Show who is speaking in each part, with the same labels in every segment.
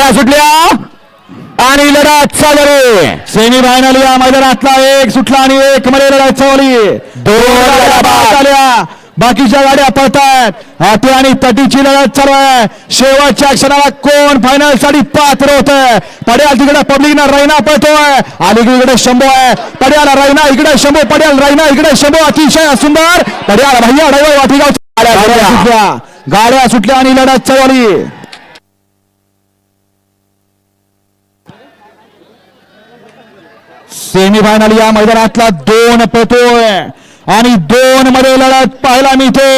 Speaker 1: गाड्या सुटल्या. आणि लढत चालू
Speaker 2: सेमी फायनल या मैदानातला एक सुटला आणि एक मध्ये चालली बाद झाल्या बाकीच्या गाड्या पळतायत. हाती आणि तटीची लढत चालू आहे. शेवटच्या क्षणाला कोण फायनलसाठी पात्र होत? पड्याल तिकडे पब्लिक ना रैना पळतोय. अलीकडे इकडे शंभू आहे. पड्याल रैना इकडे शंभू पड्याल रैना इकडे शंभू. अतिशय सुंदर. पड्याल भैया ड्रायव्हर वाटीगाव गाड्या सुटल्या. गाड्या सुटल्या. आणि लढत चालली सेमीफायनल या मैदानातला दोन पळतोय आणि दोन मध्ये लढत पाहायला मिळते.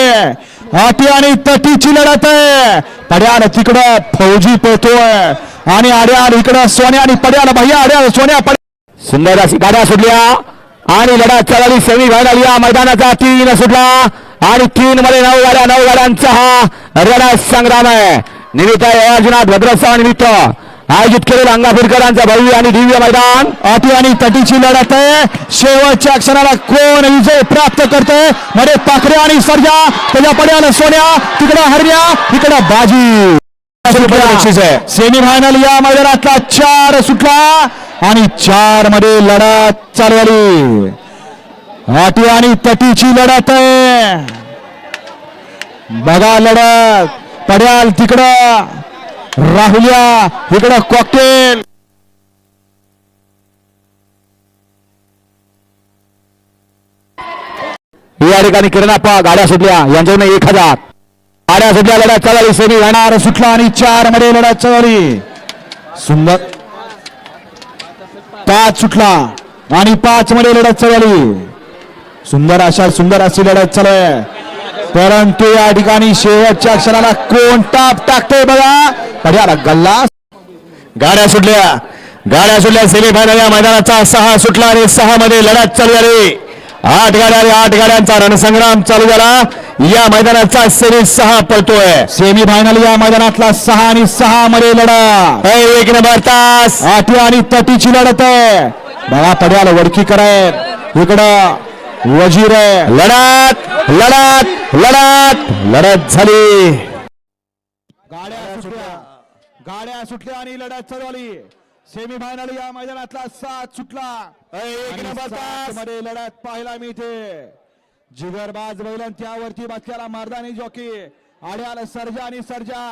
Speaker 2: अटी आणि तटीची लढत आहे. पड्याल तिकडं फौजी पळतोय आणि आड्याल इकडं सोन्या आणि पड्याल भैया आड्याल सोन्या पड्या
Speaker 1: सुंदर अशी गाड्या सुटल्या. आणि लढत चालली सेमी फायनल या मैदानाचा तीन सुटला. आणि तीन मध्ये नऊ गाड्या नऊ गाड्यांचा हा रणा संग्राम आहे. निमित्त अर्जुनाथ भद्रसा निमित्त आयोजित केलेलं अंगापूरकरांचा भव्य आणि दिव्य मैदान.
Speaker 2: आटी आणि तटीची लढत आहे. शेवटच्या क्षणाला कोण विजय प्राप्त करते मध्ये पाखरे आणि सर्जा त्याच्या पड्याला सोन्या तिकडं हरण्या इकडं बाजी. सेमीफायनल या मैदानातला चार सुटला आणि चारमध्ये लढत चालू झाली. आटी आणि तटीची लढत आहे. बघा लढत. पड्याल तिकडं. राहुल्या इकडं कॉकटेल
Speaker 1: या ठिकाणी किरणाप्पा गाड्या सुटल्या यांच्याकडून एक हजार. गाड्या सुटल्या लढ्यात चालली सेमी
Speaker 2: येणार सुटला आणि चारमध्ये लढ्यात चालली. सुंदर. पाच सुटला आणि पाच मध्ये लढत चालली. सुंदर अशा सुंदर अशी लढत चालू आहे. परंतु या ठिकाणी शेवटच्या क्षणाला कोण टाप टाकतोय बघा. पर्याला गल्ला.
Speaker 1: गाड्या सुटल्या. गाड्या सुटल्या. सेमीफायनल या मैदानाचा सहा सुटला आणि सहा मध्ये लढत चालू झाली. आठ गाड्या आणि आठ गाड्यांचा रणसंग्राम चालू झाला. या मैदानाचा सेमी सहा पळतोय.
Speaker 2: सेमी फायनल या मैदानातला सहा आणि सहा मध्ये लढा
Speaker 1: हे एक नंबर तास.
Speaker 2: आठी आणि तटीची लढत आहे. बघा पड्याला वडकी कराय. इकडं वजीर आहे.
Speaker 1: लढत लढत लढत. लढत झाली.
Speaker 2: गाड्या सुटल्या. गाड्या सुटल्या आणि लढत चालू झाली. सेमी फायनल या मैदानातला सात सुटला. सातमध्ये लढत पाहायला मिळते जिगरबाज बैलन त्यावरती बसलेला मारदानी जॉकी. आड्याला सर्जा आणि सर्जा.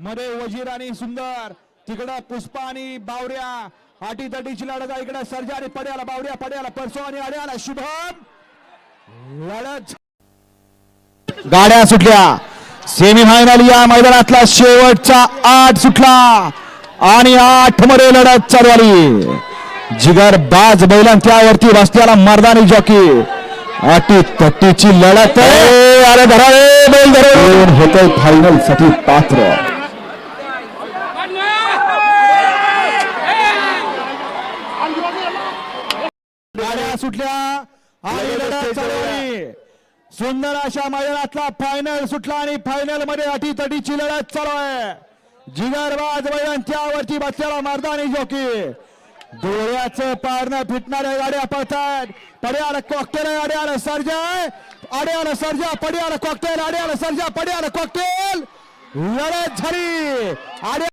Speaker 2: मध्ये वजीर आणि सुंदर. तिकडं पुष्पा आणि बावऱ्या. आटी तटीची लढत आहे इकडे सर्जा आणि पड्याला बावऱ्या पड्याला परसो आणि आड्याला शुभम. लढत. गाड्या सुटल्या. सेमीफायनल या मैदानातला शेवटचा आठ सुटला. आणि आठमध्ये लढत चालू झाली. जिगर बाज बैलां त्यावरती बसल्याला मर्दानी जॉकी. अटी तट्टीची लढत.
Speaker 1: अरे धरा बैल धरा. रे.
Speaker 2: कोण होतंय फायनलसाठी पात्र सुटल्या. आणि लढत चालू. सुंदर अशा मैदानातला फायनल सुटला आणि फायनलमध्ये अटी तटीची लढत चालू आहे. जिगरबाज मैदान त्यावरती बसलेला मर्दानी जोकी. डोळ्याचं पारणं फिटणाऱ्या गाड्या पळतात. पड्याला कॉकटेल आहे अड्याला सर्जा आहे अड्याला सर्जा पड्याला कॉकटेल अड्याला सर्जा पड्याला कॉकटेल. लढत झाली. आड्या